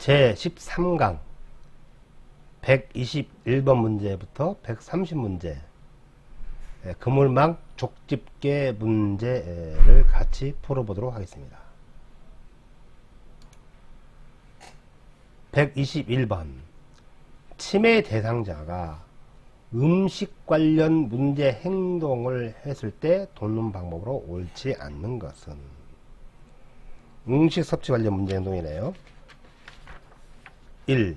제 13강 121번 문제부터 130문제 그물망 족집게 문제를 같이 풀어보도록 하겠습니다. 121번 치매 대상자가 음식 관련 문제 행동을 했을 때 돕는 방법으로 옳지 않는 것은 음식 섭취 관련 문제 행동이네요. 1.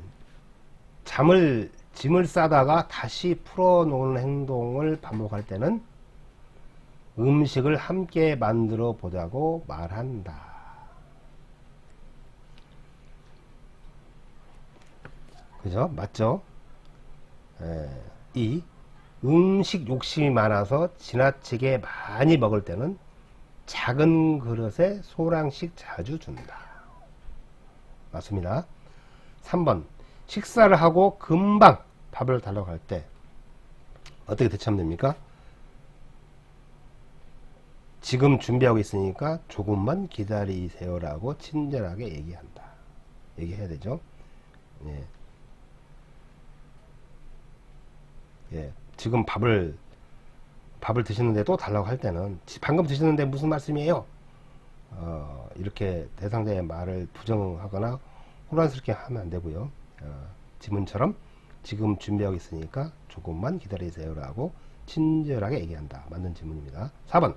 잠을 짐을 싸다가 다시 풀어놓는 행동을 반복할 때는 음식을 함께 만들어 보자고 말한다. 그죠? 맞죠? 에, 2. 음식 욕심이 많아서 지나치게 많이 먹을 때는 작은 그릇에 소량씩 자주 준다. 맞습니다. 3번. 식사를 하고 금방 밥을 달라고 할 때 어떻게 대처하면 됩니까? 지금 준비하고 있으니까 조금만 기다리세요라고 친절하게 얘기한다. 얘기해야 되죠. 예. 예. 지금 밥을 밥을 드시는데 또 달라고 할 때는 지- 방금 드시는데 무슨 말씀이에요? 어, 이렇게 대상자의 말을 부정하거나 혼란스럽게 하면 안 되고요. 어, 지문처럼 지금 준비하고 있으니까 조금만 기다리세요라고 친절하게 얘기한다. 맞는 질문입니다. 4번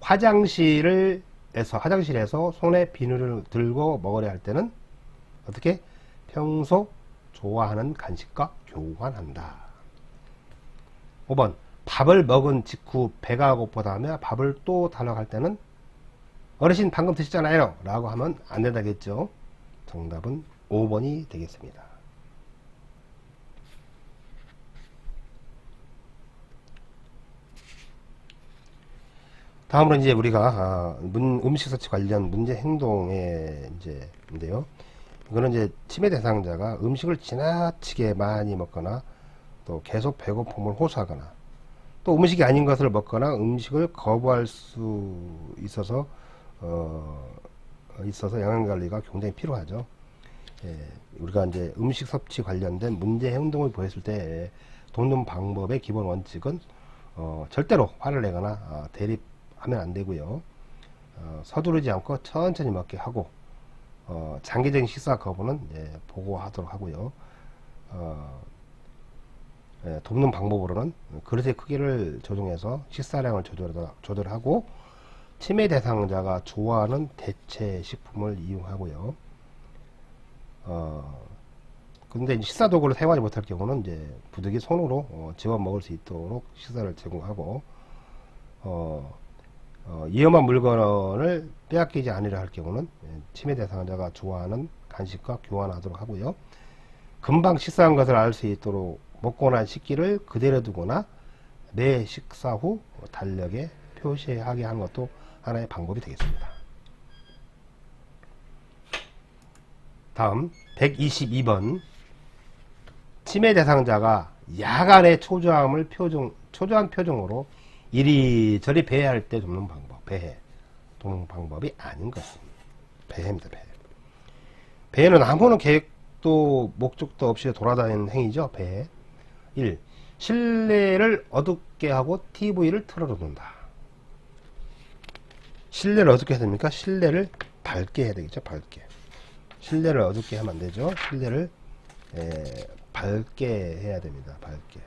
화장실을 에서 화장실에서 손에 비누를 들고 먹으려 할 때는 어떻게 평소 좋아하는 간식과 교환한다. 5번 밥을 먹은 직후 배가 고프다며 밥을 또 달라고 할 때는 어르신 방금 드셨잖아요 라고 하면 안 된다겠죠 정답은 5번이 되겠습니다 다음으로 이제 우리가 아, 문- 음식 섭취 관련 문제 행동의 이제인데요. 이거는 이제 치매 대상자가 음식을 지나치게 많이 먹거나 또 계속 배고픔을 호소하거나 또 음식이 아닌 것을 먹거나 음식을 거부할 수 있어서 어, 있어서 영양 관리가 굉장히 필요하죠. 예, 우리가 이제 음식 섭취 관련된 문제 행동을 보였을 때 돕는 방법의 기본 원칙은 어, 절대로 화를 내거나 어, 대립하면 안 되고요. 어, 서두르지 않고 천천히 먹게 하고 어, 장기적인 식사 거부는 예, 보고하도록 하고요. 어, 예, 돕는 방법으로는 그릇의 크기를 조정해서 식사량을 조절, 조절하고 치매 대상자가 좋아하는 대체 식품을 이용하고요. 어, 근데 식사 도구를 사용하지 못할 경우는 이제 부득이 손으로 어, 집어 먹을 수 있도록 식사를 제공하고 어, 어, 위험한 물건을 빼앗기지 않으려 할 경우는 예, 치매 대상자가 좋아하는 간식과 교환하도록 하고요. 금방 식사한 것을 알 수 있도록 먹고 난 식기를 그대로 두거나 매 식사 후 달력에 표시하게 하는 것도 하나의 방법이 되겠습니다. 다음 122번. 치매 대상자가 야간의 초조함을 표정 초조한 표정으로 이리저리 배회할 때 돕는 방법 배회. 돕는 방법이 아닌 것은 배회입니다 배회. 배회는 아무런 계획도 목적도 없이 돌아다니는 행위죠 배회. 1. 실내를 어둡게 하고 TV를 틀어놓는다 실내를 어둡게 해야 됩니까? 실내를 밝게 해야 되겠죠 밝게 실내를 어둡게 하면 안 되죠. 실내를 에, 밝게 해야 됩니다. 밝게.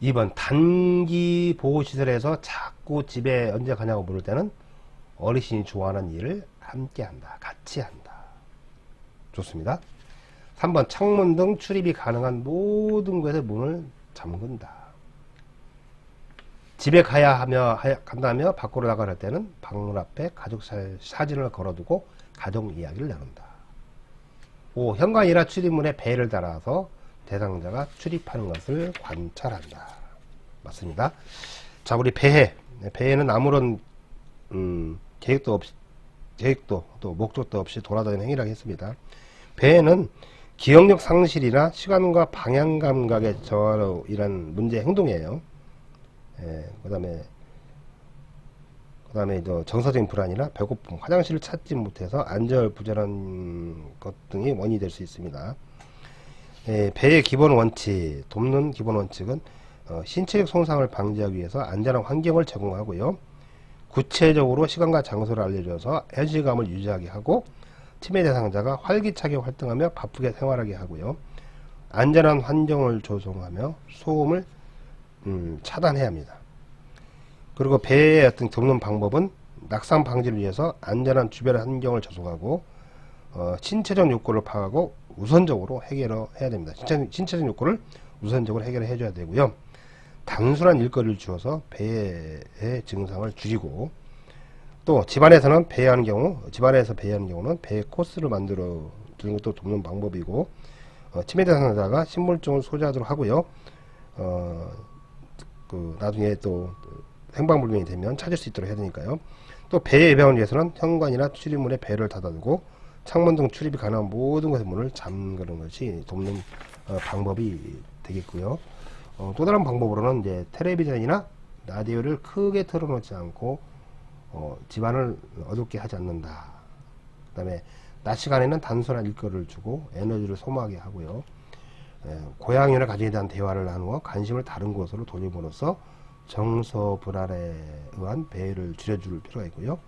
이번 단기 보호시설에서 자꾸 집에 언제 가냐고 물을 때는 어르신이 좋아하는 일을 함께 한다. 같이 한다. 좋습니다. 3번 창문 등 출입이 가능한 모든 곳에 문을 잠근다. 집에 가야 하며 간다며 밖으로 나갈 때는 방문 앞에 가족 사- 사진을 걸어두고 가족 이야기를 나눈다. 5. 현관이나 출입문에 배를 달아서 대상자가 출입하는 것을 관찰한다. 맞습니다. 자, 우리 배해. 네, 배해는 아무런 음, 계획도 없이 계획도 또 목적도 없이 돌아다니는 행위라고 했습니다. 배해는 기억력 상실이나 시간과 방향 감각의 저하로 이란 문제 행동이에요. 예, 그 다음에 그다음에 저 정서적인 불안이나 배고픔, 화장실을 찾지 못해서 안절 부절한 것 등이 원인이 될 수 있습니다. 예, 배의 기본 원칙, 돕는 기본 원칙은 어, 신체적 손상을 방지하기 위해서 안전한 환경을 제공하고요. 구체적으로 시간과 장소를 알려줘서 현실감을 유지하게 하고 치매 대상자가 활기차게 활동하며 바쁘게 생활하게 하고요. 안전한 환경을 조성하며 소음을 음, 차단해야 합니다. 그리고 배의 어떤 돕는 방법은 낙상 방지를 위해서 안전한 주변 환경을 조성하고 어, 신체적 욕구를 파악하고 우선적으로 해결을 해야 됩니다. 신체, 신체적 욕구를 우선적으로 해결을 해줘야 되고요. 단순한 일거리를 주어서 배의 증상을 줄이고 또 집안에서는 배회하는 경우 집안에서 배회하는 경우는 배 코스를 만들어 주는 것도 돕는 방법이고 어, 치매 대상자가 신분증을 소지하도록 하고요. 어, 그 나중에 또 행방불명이 되면 찾을 수 있도록 해야 되니까요. 또 배의 예방을 위해서는 현관이나 출입문에 배를 닫아두고 창문 등 출입이 가능한 모든 것의 문을 잠그는 것이 돕는 어, 방법이 되겠고요. 어, 또 다른 방법으로는 이제 텔레비전이나 라디오를 크게 틀어놓지 않고 어, 집안을 어둡게 하지 않는다. 그다음에 낮 시간에는 단순한 일거리를 주고 에너지를 소모하게 하고요. 에, 고양이나 가족에 대한 대화를 나누어 관심을 다른 곳으로 돌림으로써 정서 불안에 의한 배회를 줄여줄 필요가 있고요.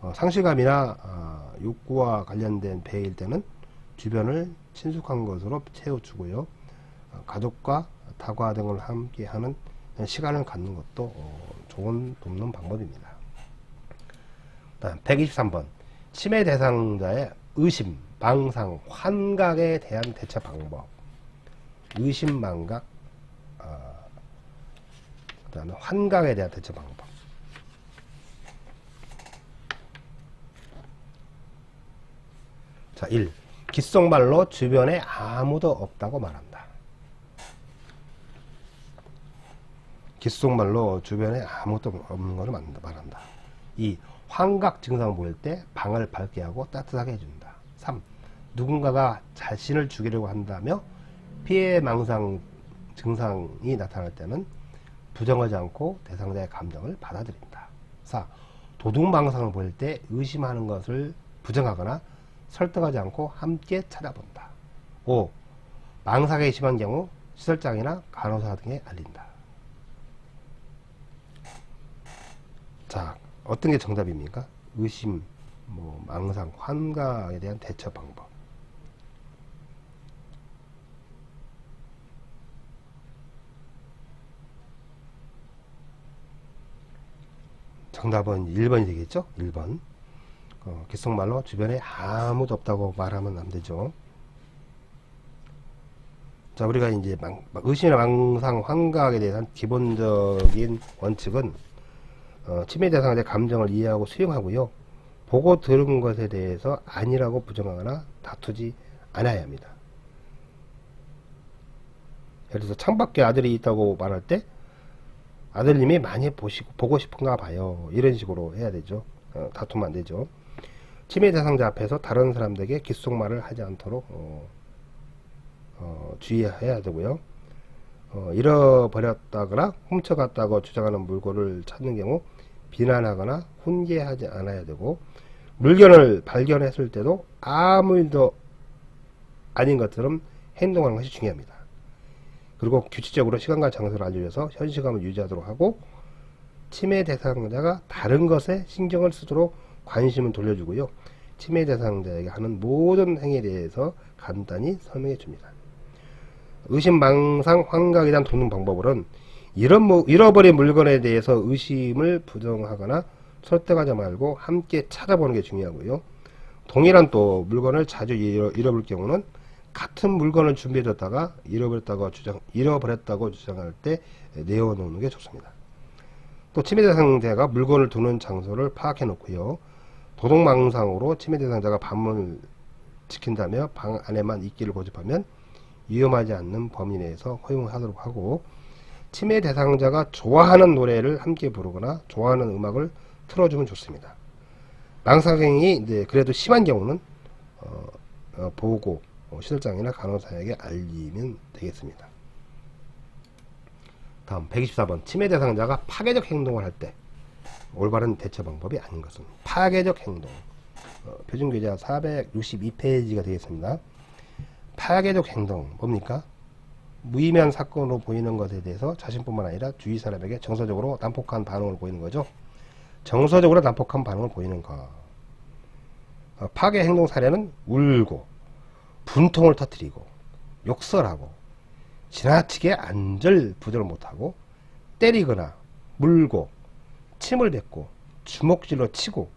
어, 상실감이나 어, 욕구와 관련된 배일 때는 주변을 친숙한 것으로 채워주고요. 어, 가족과 다과 등을 함께하는 시간을 갖는 것도 어, 좋은 돕는 방법입니다. 다음 123번 치매 대상자의 의심, 망상, 환각에 대한 대처 방법. 의심, 망각, 어, 그다음에 환각에 대한 대처 방법. 자, 1. 귓속말로 주변에 아무도 없다고 말한다. 귓속말로 주변에 아무것도 없는 것을 말한다. 2. 환각 증상을 보일 때 방을 밝게 하고 따뜻하게 해준다. 3. 누군가가 자신을 죽이려고 한다며 피해 망상 증상이 나타날 때는 부정하지 않고 대상자의 감정을 받아들인다. 4. 도둑망상을 보일 때 의심하는 것을 부정하거나 설득하지 않고 함께 찾아본다. 5. 망상에 심한 경우 시설장이나 간호사 등에 알린다. 자, 어떤 게 정답입니까? 의심, 뭐 망상, 환각에 대한 대처 방법. 정답은 1번이 되겠죠? 1번. 어, 귓속말로 주변에 아무도 없다고 말하면 안 되죠. 자, 우리가 이제 망, 의심이나 망상, 환각에 대한 기본적인 원칙은 어, 치매 대상자의 감정을 이해하고 수용하고요. 보고 들은 것에 대해서 아니라고 부정하거나 다투지 않아야 합니다. 예를 들어서 창밖에 아들이 있다고 말할 때 아들님이 많이 보시고 보고 싶은가 봐요. 이런 식으로 해야 되죠. 어, 다투면 안 되죠. 치매 대상자 앞에서 다른 사람들에게 귓속말을 하지 않도록 어, 어, 주의해야 되고요. 어, 잃어버렸다거나 훔쳐갔다고 주장하는 물건을 찾는 경우 비난하거나 훈계하지 않아야 되고 물건을 발견했을 때도 아무 일도 아닌 것처럼 행동하는 것이 중요합니다. 그리고 규칙적으로 시간과 장소를 알려줘서 현실감을 유지하도록 하고 치매 대상자가 다른 것에 신경을 쓰도록 관심을 돌려주고요. 치매 대상자에게 하는 모든 행위에 대해서 간단히 설명해 줍니다. 의심, 망상, 환각에 대한 돕는 방법으로는 뭐, 잃어버린 물건에 대해서 의심을 부정하거나 설득하지 말고 함께 찾아보는 게 중요하고요. 동일한 또 물건을 자주 잃어, 잃어버릴 경우는 같은 물건을 준비해뒀다가 잃어버렸다고 주장, 잃어버렸다고 주장할 때 내어놓는 게 좋습니다. 또 치매 대상자가 물건을 두는 장소를 파악해 놓고요. 도둑망상으로 치매 대상자가 밤을 지킨다며 방 안에만 있기를 고집하면 위험하지 않는 범위 내에서 허용하도록 하고 치매 대상자가 좋아하는 노래를 함께 부르거나 좋아하는 음악을 틀어주면 좋습니다. 망상행위 이제 그래도 심한 경우는 어, 어, 보고 어, 시설장이나 간호사에게 알리면 되겠습니다. 다음 124번 치매 대상자가 파괴적 행동을 할 때 올바른 대처 방법이 아닌 것은 파괴적 행동. 어, 표준 교재 462페이지가 되겠습니다. 파괴적 행동 뭡니까? 무의미한 사건으로 보이는 것에 대해서 자신뿐만 아니라 주위 사람에게 정서적으로 난폭한 반응을 보이는 거죠. 정서적으로 난폭한 반응을 보이는 것. 어, 파괴 행동 사례는 울고 분통을 터뜨리고 욕설하고 지나치게 안절부절 못하고 때리거나 물고 침을 뱉고 주먹질로 치고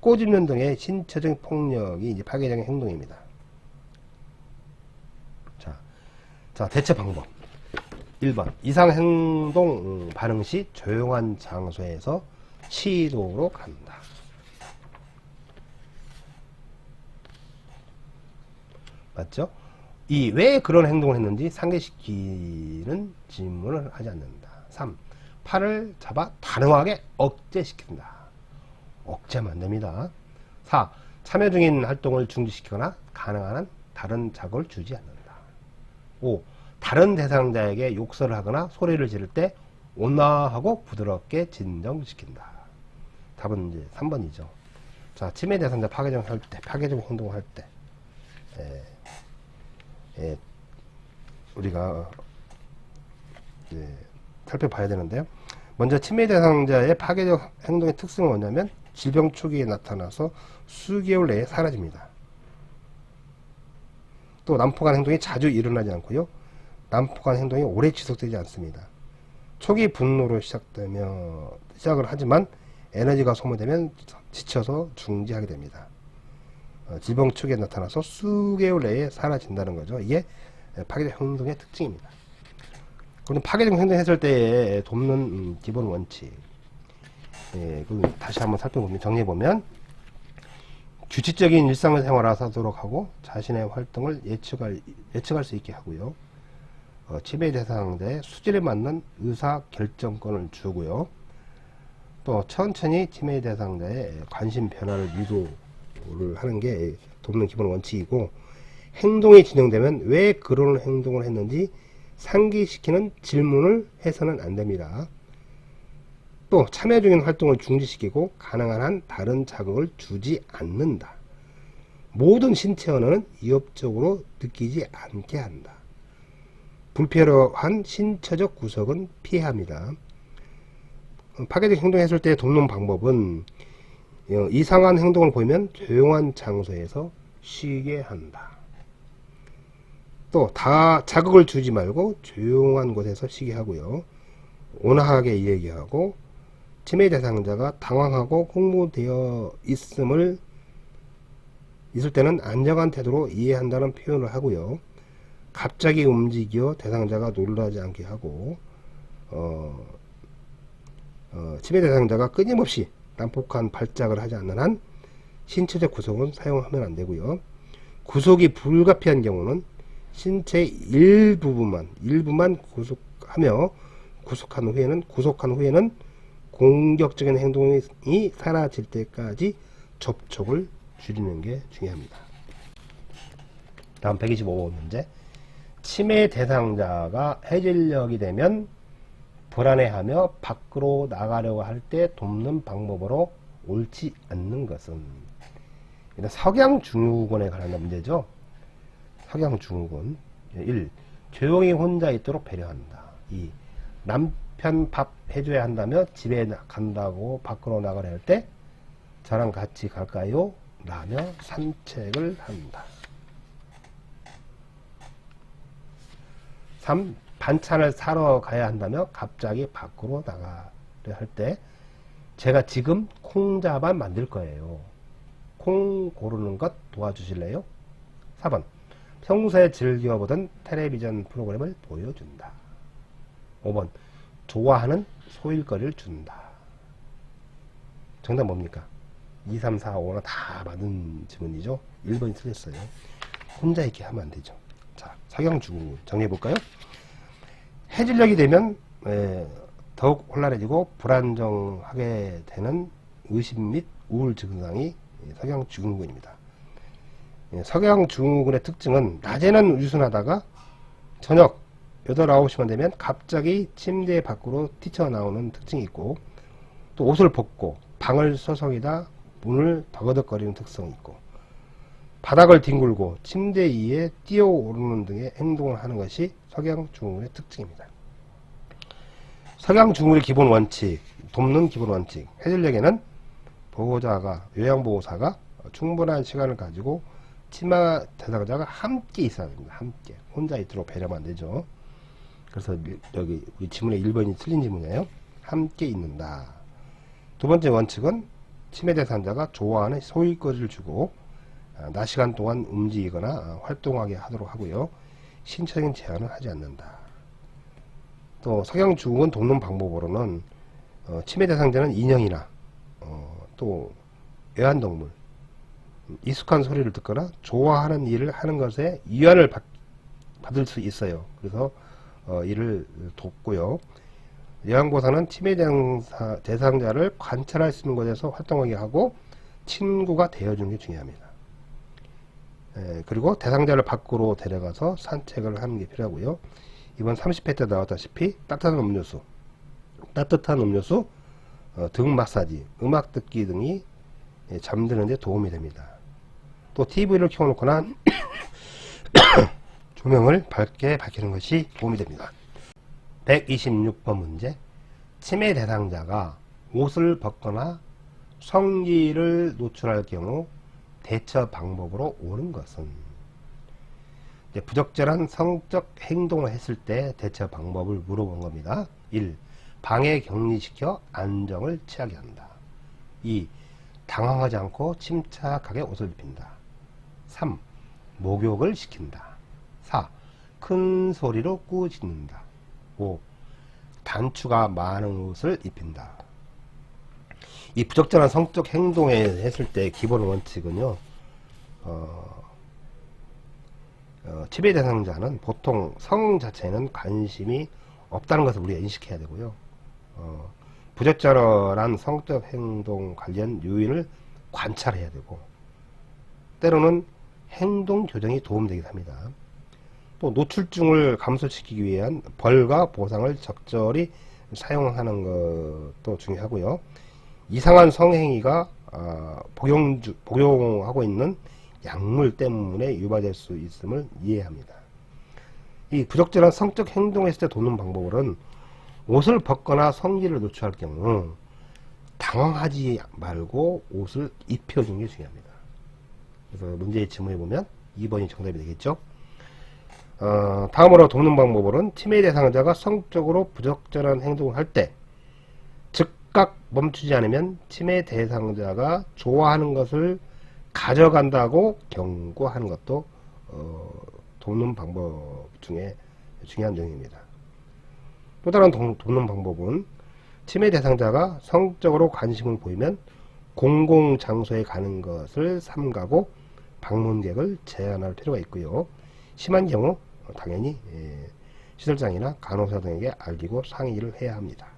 꼬집는 등의 신체적인 폭력이 이제 파괴적인 행동입니다. 자, 자 대처 방법. 1번 이상 행동 음, 반응 시 조용한 장소에서 쉬도록 한다. 맞죠? 이 왜 그런 행동을 했는지 상기시키는 질문을 하지 않는다. 3. 팔을 잡아 단호하게 억제시킨다. 안 됩니다. 4. 참여 중인 활동을 중지시키거나 가능한 한 다른 자극을 주지 않는다. 5. 다른 대상자에게 욕설을 하거나 소리를 지를 때 온화하고 부드럽게 진정시킨다. 답은 이제 3번이죠. 자, 치매 대상자 파괴적 할 때, 파괴적 행동을 할 때, 에, 에, 우리가 이제 살펴봐야 되는데요. 먼저 치매 대상자의 파괴적 행동의 특성은 뭐냐면 질병 초기에 나타나서 수개월 내에 사라집니다. 또 난폭한 행동이 자주 일어나지 않고요. 난폭한 행동이 오래 지속되지 않습니다. 초기 분노로 시작되며 시작을 하지만 에너지가 소모되면 지쳐서 중지하게 됩니다. 어, 질병 초기에 나타나서 수개월 내에 사라진다는 거죠. 이게 파괴적 행동의 특징입니다. 그럼 파괴적 행동했을 때 돕는 음, 기본 원칙. 예, 그 다시 한번 살펴보면 정리해 보면 규칙적인 일상생활을 하도록 하고 자신의 활동을 예측할 예측할 수 있게 하고요. 어, 치매 대상자의 수질에 맞는 의사 결정권을 주고요. 또 천천히 치매 대상자의 관심 변화를 유도 를 하는 게 돕는 기본 원칙이고 행동이 진행되면 왜 그런 행동을 했는지 상기시키는 질문을 해서는 안 됩니다. 또 참여 중인 활동을 중지시키고 가능한 한 다른 자극을 주지 않는다. 모든 신체 언어는 위협적으로 느끼지 않게 한다. 불필요한 신체적 구석은 피합니다. 파괴적 행동했을 때 돕는 방법은 어, 이상한 행동을 보이면 조용한 장소에서 쉬게 한다. 또 다 자극을 주지 말고 조용한 곳에서 쉬게 하고요. 온화하게 이야기하고 치매 대상자가 당황하고 홍보되어 있음을 있을 때는 안정한 태도로 이해한다는 표현을 하고요. 갑자기 움직여 대상자가 놀라지 않게 하고 어, 어, 치매 대상자가 끊임없이 난폭한 발작을 하지 않는 한 신체적 구속은 사용하면 안 되고요. 구속이 불가피한 경우는 신체 일부분만 일부만 구속하며 구속한 후에는 구속한 후에는 공격적인 행동이 사라질 때까지 접촉을 줄이는 게 중요합니다. 다음 125번 문제. 치매 대상자가 해질녘이 되면 불안해하며 밖으로 나가려고 할 때 돕는 방법으로 옳지 않는 것은 이런 석양 증후군에 관한 문제죠. 석양 증후군 1. 조용히 혼자 있도록 배려한다. 2. 남편 밥 해줘야 한다며 집에 나- 간다고 밖으로 나가려 할 때 저랑 같이 갈까요? 라며 산책을 한다. 3. 반찬을 사러 가야 한다며 갑자기 밖으로 나가려 할 때 제가 지금 콩자반 만들 거예요. 콩 고르는 것 도와주실래요? 4번. 평소에 즐겨보던 텔레비전 프로그램을 보여준다. 5번. 좋아하는 소일거리를 준다. 정답 뭡니까? 2, 3, 4, 5는 다 맞는 질문이죠. 1번이 틀렸어요. 혼자 있게 하면 안 되죠. 자, 사경주구 정리해볼까요? 해질녘이 되면 에, 더욱 혼란해지고 불안정하게 되는 의심 및 우울 증상이 석양 증후군입니다. 예, 석양 증후군의 특징은 낮에는 유순하다가 저녁 8, 9시만 되면 갑자기 침대 밖으로 뛰쳐나오는 특징이 있고 또 옷을 벗고 방을 서성이다 문을 더거덕거리는 특성이 있고 바닥을 뒹굴고 침대 위에 뛰어오르는 등의 행동을 하는 것이 석양 중울의 특징입니다. 석양 중울의 기본 원칙, 돕는 기본 원칙, 해질녘에는 보호자가 요양보호사가 충분한 시간을 가지고 치마 대상자가 함께 있어야 됩니다. 함께 혼자 있도록 배려만 안 되죠. 그래서 여기 우리 지문의 1번이 틀린 지문이에요. 함께 있는다. 두 번째 원칙은 치매 대상자가 좋아하는 소일거리를 주고 아, 낮 시간 동안 움직이거나 아, 활동하게 하도록 하고요. 신체적인 제한을 하지 않는다. 또 석양 중국은 돕는 방법으로는 어, 치매 대상자는 인형이나 어, 또 애완동물 익숙한 소리를 듣거나 좋아하는 일을 하는 것에 위안을 받, 받을 수 있어요. 그래서 어, 이를 돕고요. 요양보사는 치매 대상자, 대상자를 관찰할 수 있는 곳에서 활동하게 하고 친구가 되어주는 게 중요합니다. 예, 그리고 대상자를 밖으로 데려가서 산책을 하는 게 필요하고요. 이번 30회 때 나왔다시피 따뜻한 음료수, 따뜻한 음료수, 어, 등 마사지, 음악 듣기 등이 예, 잠드는 데 도움이 됩니다. 또 TV를 켜놓거나 조명을 밝게 밝히는 것이 도움이 됩니다. 126번 문제. 치매 대상자가 옷을 벗거나 성기를 노출할 경우 대처 방법으로 옳은 것은 부적절한 성적 행동을 했을 때 대처 방법을 물어본 겁니다. 1. 방해 격리시켜 안정을 취하게 한다. 2. 당황하지 않고 침착하게 옷을 입힌다. 3. 목욕을 시킨다. 4. 큰 소리로 꾸짖는다. 5. 단추가 많은 옷을 입힌다. 이 부적절한 성적 행동에 했을 때 기본 원칙은요, 어, 어, 치매 대상자는 보통 성 자체에는 관심이 없다는 것을 우리가 인식해야 되고요. 어, 부적절한 성적 행동 관련 요인을 관찰해야 되고, 때로는 행동 교정이 도움되기도 합니다. 또 노출증을 감소시키기 위한 벌과 보상을 적절히 사용하는 것도 중요하고요. 이상한 성행위가 아, 복용 주, 복용하고 있는 약물 때문에 유발될 수 있음을 이해합니다. 이 부적절한 성적 행동을 했을 때 돕는 방법은 옷을 벗거나 성기를 노출할 경우 당황하지 말고 옷을 입혀주는 게 중요합니다. 그래서 문제의 지문에 보면 2번이 정답이 되겠죠. 어, 다음으로 돕는 방법으로는 치매 대상자가 성적으로 부적절한 행동을 할 때 즉각 멈추지 않으면 치매 대상자가 좋아하는 것을 가져간다고 경고하는 것도 어, 돕는 방법 중에 중요한 내용입니다. 또 다른 도, 돕는 방법은 치매 대상자가 성적으로 관심을 보이면 공공장소에 가는 것을 삼가고 방문객을 제한할 필요가 있고요. 심한 경우 당연히 예, 시설장이나 간호사 등에게 알리고 상의를 해야 합니다.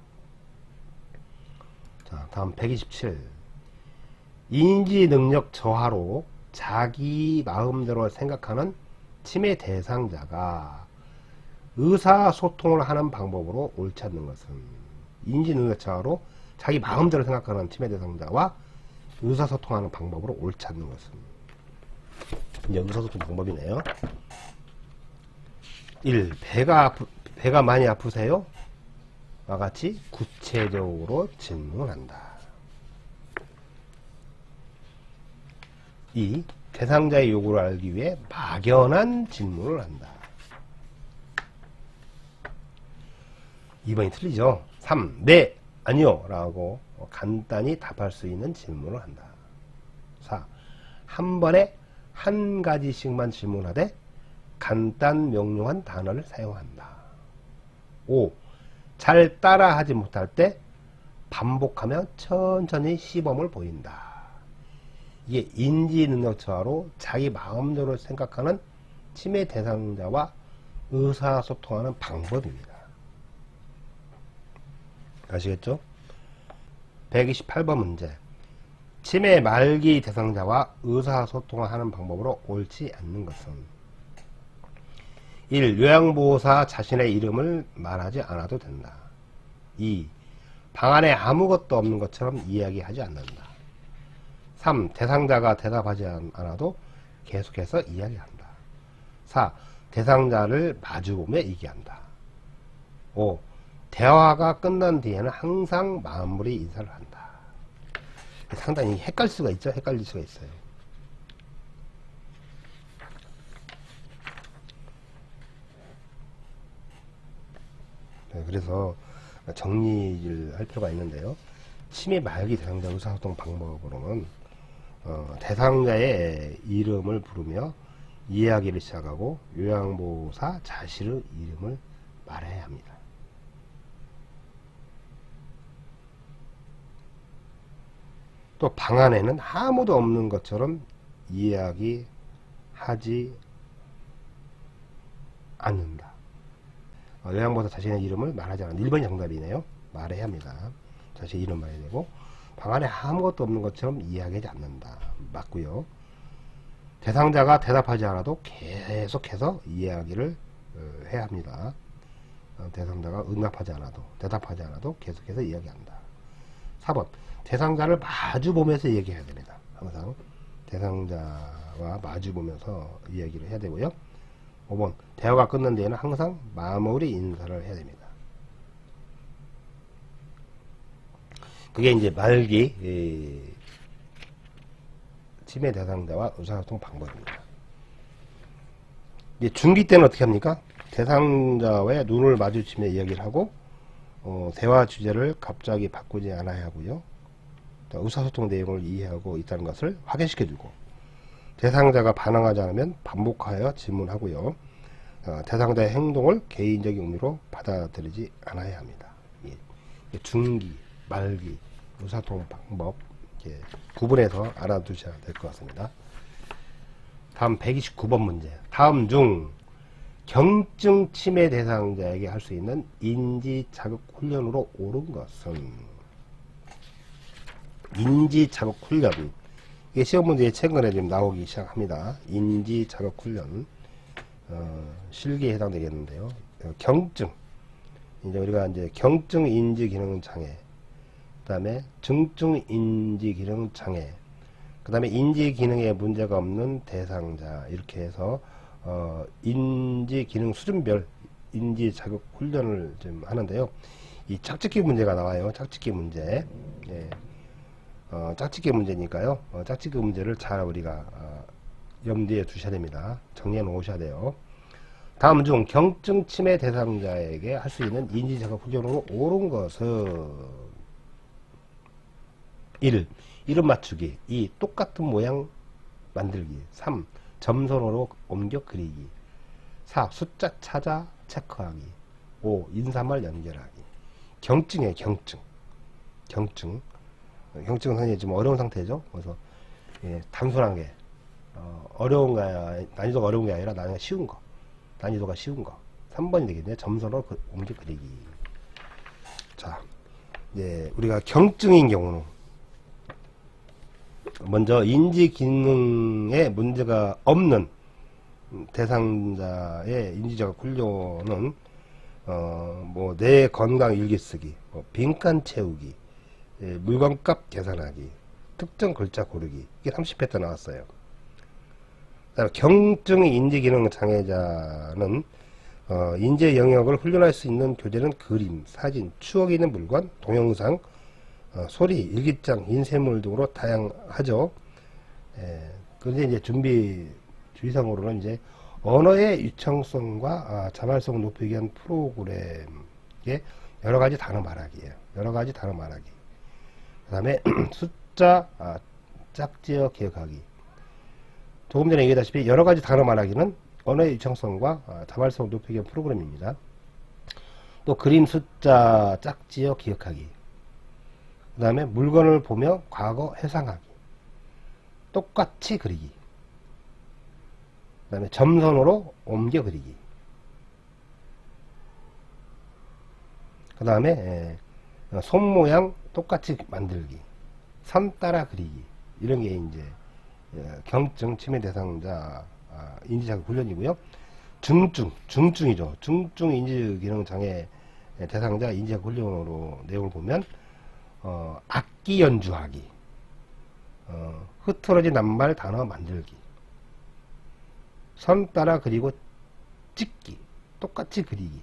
자, 다음 127. 인지 능력 저하로 자기 마음대로 생각하는 치매 대상자가 의사소통을 하는 방법으로 옳지 않는 것은 인지 능력 저하로 자기 마음대로 생각하는 치매 대상자와 의사소통하는 방법으로 옳지 않는 것은 이제 의사소통 방법이네요. 1. 배가 아프, 배가 많이 아프세요? 와 같이 구체적으로 질문한다. 2. 대상자의 요구를 알기 위해 막연한 질문을 한다. 2번이 틀리죠? 3. 네, 아니요. 라고 간단히 답할 수 있는 질문을 한다. 4. 한 번에 한 가지씩만 질문하되 간단 명료한 단어를 사용한다. 5. 잘 따라하지 못할 때 반복하며 천천히 시범을 보인다. 이게 인지 능력 저하로 자기 마음대로 생각하는 치매 대상자와 의사소통하는 방법입니다. 아시겠죠? 128번 문제. 치매 말기 대상자와 의사소통을 하는 방법으로 옳지 않는 것은 1. 요양보호사 자신의 이름을 말하지 않아도 된다. 2. 방 안에 아무것도 없는 것처럼 이야기하지 않는다. 3. 대상자가 대답하지 않- 않아도 계속해서 이야기한다. 4. 대상자를 마주보며 얘기한다. 5. 대화가 끝난 뒤에는 항상 마무리 인사를 한다. 상당히 헷갈릴 수가 있죠? 헷갈릴 수가 있어요. 네, 그래서 정리를 할 필요가 있는데요. 치매 말기 대상자 의사소통 방법으로는 어, 대상자의 이름을 부르며 이야기를 시작하고 요양보호사 자신의 이름을 말해야 합니다. 또 방 안에는 아무도 없는 것처럼 이야기하지 않는다. 어, 요양보호사 자신의 이름을 말하지 않는 1번이 정답이네요. 말해야 합니다. 자신의 이름 말해야 되고 방 안에 아무것도 없는 것처럼 이야기하지 않는다. 맞고요. 대상자가 대답하지 않아도 계속해서 이야기를 어, 해야 합니다. 어, 대상자가 응답하지 않아도 대답하지 않아도 계속해서 이야기한다. 4번 대상자를 마주 보면서 얘기해야 됩니다. 항상 대상자와 마주 보면서 이야기를 해야 되고요. 5번 대화가 끝난 뒤에는 항상 마무리 인사를 해야 됩니다. 그게 이제 말기 이, 치매 대상자와 의사소통 방법입니다. 이제 중기 때는 어떻게 합니까? 대상자와의 눈을 마주치며 이야기를 하고 어, 대화 주제를 갑자기 바꾸지 않아야 하고요. 또 의사소통 내용을 이해하고 있다는 것을 확인시켜주고 대상자가 반응하지 않으면 반복하여 질문하고요. 어, 대상자의 행동을 개인적인 의미로 받아들이지 않아야 합니다. 예. 중기, 말기, 의사소통 방법 이렇게 구분해서 알아두셔야 될 것 같습니다. 다음 129번 문제. 다음 중 경증 치매 대상자에게 할 수 있는 인지 자극 훈련으로 옳은 것은 인지 자극 훈련. 이게 시험 문제에 최근에 좀 나오기 시작합니다. 인지 자극 훈련. 어, 실기에 해당되겠는데요. 어, 경증. 이제 우리가 이제 경증 인지 기능 장애. 그다음에 중증 인지 기능 장애. 그다음에 인지 기능에 문제가 없는 대상자 이렇게 해서 어, 인지 기능 수준별 인지 자극 훈련을 좀 하는데요. 이 짝짓기 문제가 나와요. 짝짓기 문제. 예. 어, 짝짓기 문제니까요. 어, 짝짓기 문제를 잘 우리가 어, 염두에 두셔야 됩니다. 정리해 놓으셔야 돼요. 다음 중 경증 치매 대상자에게 할 수 있는 인지 자극 훈련으로 옳은 것은 1. 이름 맞추기 2. 똑같은 모양 만들기 3. 점선으로 옮겨 그리기 4. 숫자 찾아 체크하기 5. 인사말 연결하기 경증이에요 경증 경증 어, 경증은 사실 좀 어려운 상태죠. 그래서 예, 단순하게 어, 려운거 난이도가 어려운 게 아니라 나중에 쉬운 거. 난이도가 쉬운 거. 3번이 되겠네요 점선으로 그, 옮겨 그리기. 자 이제 우리가 경증인 경우는 먼저 인지 기능에 문제가 없는 대상자의 인지적 훈련은 어 뭐 내 건강 일기 쓰기, 뭐 빈칸 채우기, 예, 물건값 계산하기, 특정 글자 고르기 이게 30회 때 나왔어요. 그다음에 경증 인지 기능 장애자는 어, 인재 영역을 훈련할 수 있는 교재는 그림, 사진, 추억이 있는 물건, 동영상, 어, 소리, 일기장, 인쇄물 등으로 다양하죠. 예, 그런데 이제 준비 주의사항으로는 이제 언어의 유창성과 아, 자발성 높이기 위한 프로그램의 여러 가지 단어 말하기예요. 여러 가지 단어 말하기. 그 다음에 숫자 아, 짝지어 기억하기. 조금 전에 얘기했다시피 여러 가지 단어 말하기는 언어의 유창성과 아, 자발성 높이기 위한 프로그램입니다. 또 그림 숫자 짝지어 기억하기. 그 다음에 물건을 보며 과거 회상하기. 똑같이 그리기. 그 다음에 점선으로 옮겨 그리기. 그 다음에 손 모양 똑같이 만들기. 산 따라 그리기. 이런 게 이제 예, 경증 치매 대상자 아, 인지자극 훈련이고요. 중증, 중증이죠. 중증 인지 기능 장애 대상자 인지자극 훈련으로 내용을 보면 어, 악기 연주하기, 어, 흐트러진 낱말 단어 만들기, 선 따라 그리고 찍기, 똑같이 그리기,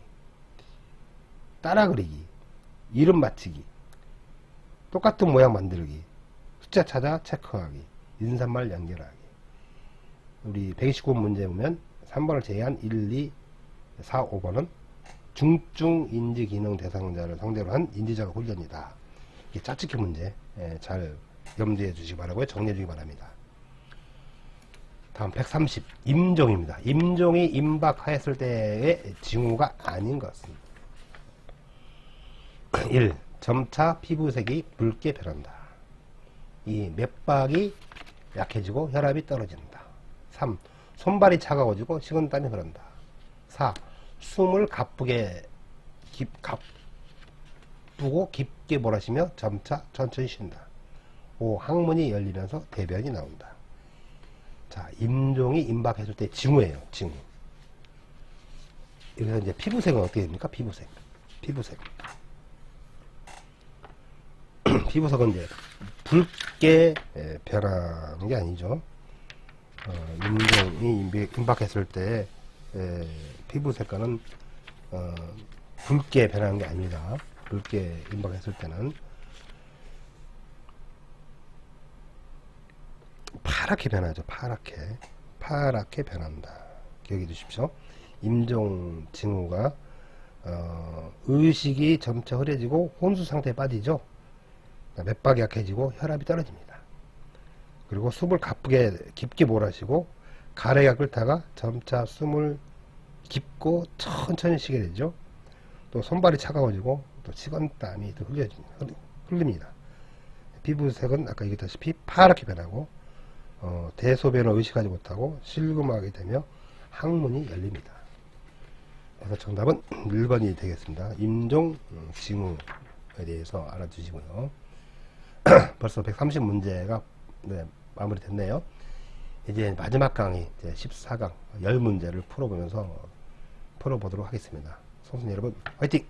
따라 그리기, 이름 맞히기, 똑같은 모양 만들기, 숫자 찾아 체크하기, 인사말 연결하기. 우리 129번 문제 보면 3번을 제외한 1, 2, 4, 5번은 중증 인지 기능 대상자를 상대로 한 인지자극 훈련이다. 이게 짜집기 문제 예, 잘 염두해 주시기 바라고요. 정리해 주기 바랍니다. 다음 130 임종입니다. 임종이 임박하였을 때의 징후가 아닌 것은 1. 점차 피부색이 붉게 변한다. 2. 맥박이 약해지고 혈압이 떨어진다. 3. 손발이 차가워지고 식은땀이 흐른다. 4. 숨을 가쁘게 깊, 가쁘고 깊게 몰아쉬며 점차 천천히 쉰다. 5. 항문이 열리면서 대변이 나온다. 자, 임종이 임박했을 때 징후예요. 징후. 여기서 이제 피부색은 어떻게 됩니까? 피부색. 피부색. 피부색은 이제 붉게 에, 변하는 게 아니죠. 어, 임박- 임박했을 때 에, 피부 색깔은 어, 붉게 변하는 게 아닙니다. 붉게 임박했을 때는 파랗게 변하죠. 파랗게 파랗게 변한다. 기억해 두십시오. 임종 징후가 어, 의식이 점차 흐려지고 혼수 상태에 빠지죠. 맥박이 약해지고 혈압이 떨어집니다. 그리고 숨을 가쁘게 깊게 몰아쉬고 가래가 끓다가 점차 숨을 깊고 천천히 쉬게 되죠. 또 손발이 차가워지고 또 식은땀이 흘립니다. 피부색은 아까 얘기했다시피 파랗게 변하고 어, 대소변을 의식하지 못하고 실금하게 되며 항문이 열립니다. 그래서 정답은 1번이 되겠습니다. 임종 음, 징후에 대해서 알아두시고요. 벌써 130문제가 네, 마무리됐네요. 이제 마지막 강의 이제 14강 10문제를 풀어보면서 풀어보도록 하겠습니다. 선생님 여러분 화이팅!